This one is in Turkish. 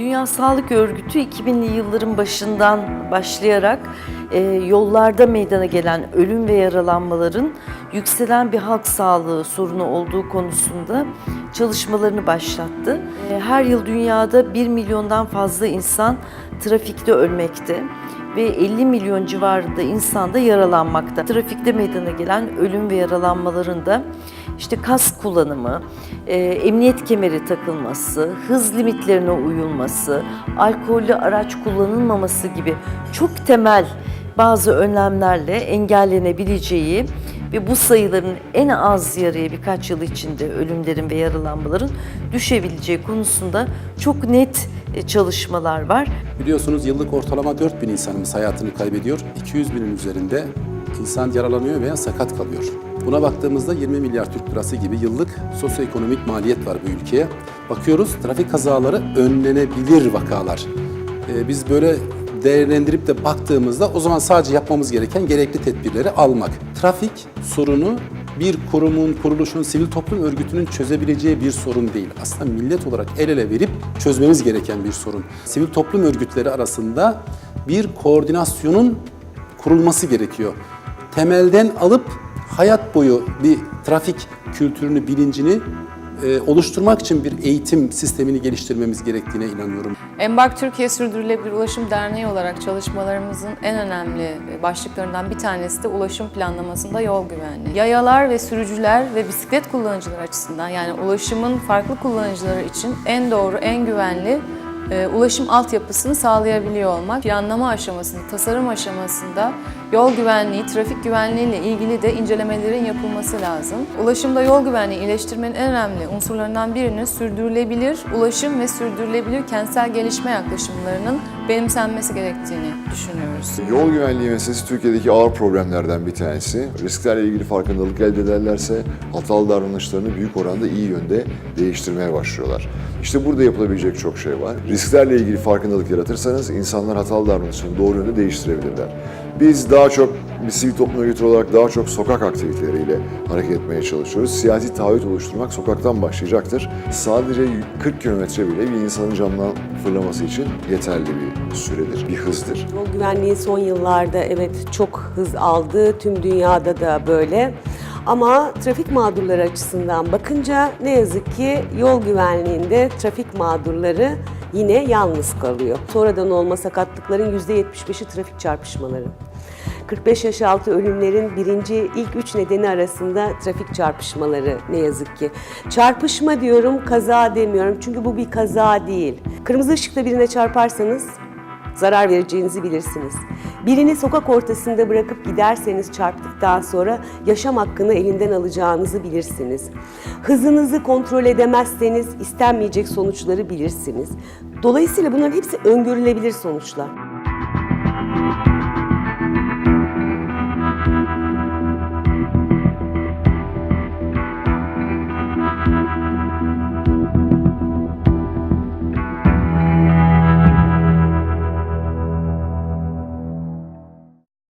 Dünya Sağlık Örgütü 2000'li yılların başından başlayarak e, yollarda meydana gelen ölüm ve yaralanmaların yükselen bir halk sağlığı sorunu olduğu konusunda çalışmalarını başlattı. E, her yıl dünyada 1 milyondan fazla insan trafikte ölmekte ve 50 milyon civarında insan da yaralanmakta. Trafikte meydana gelen ölüm ve yaralanmaların da işte kas kullanımı, e, emniyet kemeri takılması, hız limitlerine uyulması, alkollü araç kullanılmaması gibi çok temel bazı önlemlerle engellenebileceği ve bu sayıların en az yarıya birkaç yıl içinde ölümlerin ve yaralanmaların düşebileceği konusunda çok net e, çalışmalar var. Biliyorsunuz yıllık ortalama 4000 insanımız hayatını kaybediyor. 200 binin üzerinde insan yaralanıyor veya sakat kalıyor. Buna baktığımızda 20 milyar Türk lirası gibi yıllık sosyoekonomik maliyet var bu ülkeye. Bakıyoruz trafik kazaları önlenebilir vakalar. Ee, biz böyle değerlendirip de baktığımızda o zaman sadece yapmamız gereken gerekli tedbirleri almak. Trafik sorunu bir kurumun, kuruluşun, sivil toplum örgütünün çözebileceği bir sorun değil. Aslında millet olarak el ele verip çözmemiz gereken bir sorun. Sivil toplum örgütleri arasında bir koordinasyonun kurulması gerekiyor. Temelden alıp hayat boyu bir trafik kültürünü, bilincini e, oluşturmak için bir eğitim sistemini geliştirmemiz gerektiğine inanıyorum. Embark Türkiye Sürdürülebilir Ulaşım Derneği olarak çalışmalarımızın en önemli başlıklarından bir tanesi de ulaşım planlamasında yol güvenliği. Yayalar ve sürücüler ve bisiklet kullanıcılar açısından yani ulaşımın farklı kullanıcıları için en doğru, en güvenli e, ulaşım altyapısını sağlayabiliyor olmak. Planlama aşamasında, tasarım aşamasında yol güvenliği, trafik güvenliği ile ilgili de incelemelerin yapılması lazım. Ulaşımda yol güvenliği iyileştirmenin en önemli unsurlarından birinin sürdürülebilir ulaşım ve sürdürülebilir kentsel gelişme yaklaşımlarının benimsenmesi gerektiğini düşünüyoruz. Yol güvenliği meselesi Türkiye'deki ağır problemlerden bir tanesi. Risklerle ilgili farkındalık elde ederlerse hatalı davranışlarını büyük oranda iyi yönde değiştirmeye başlıyorlar. İşte burada yapılabilecek çok şey var. Risklerle ilgili farkındalık yaratırsanız insanlar hatalı davranışlarını doğru yönde değiştirebilirler. Biz daha çok bir sivil toplum örgütü olarak daha çok sokak aktiviteleriyle hareket etmeye çalışıyoruz. Siyasi taahhüt oluşturmak sokaktan başlayacaktır. Sadece 40 kilometre bile bir insanın camdan fırlaması için yeterli bir süredir, bir hızdır. Yol güvenliği son yıllarda evet çok hız aldı. Tüm dünyada da böyle. Ama trafik mağdurları açısından bakınca ne yazık ki yol güvenliğinde trafik mağdurları yine yalnız kalıyor. Sonradan olma sakatlıkların %75'i trafik çarpışmaları. 45 yaş altı ölümlerin birinci ilk üç nedeni arasında trafik çarpışmaları ne yazık ki. Çarpışma diyorum, kaza demiyorum çünkü bu bir kaza değil. Kırmızı ışıkta birine çarparsanız zarar vereceğinizi bilirsiniz. Birini sokak ortasında bırakıp giderseniz çarptıktan sonra yaşam hakkını elinden alacağınızı bilirsiniz. Hızınızı kontrol edemezseniz istenmeyecek sonuçları bilirsiniz. Dolayısıyla bunların hepsi öngörülebilir sonuçlar.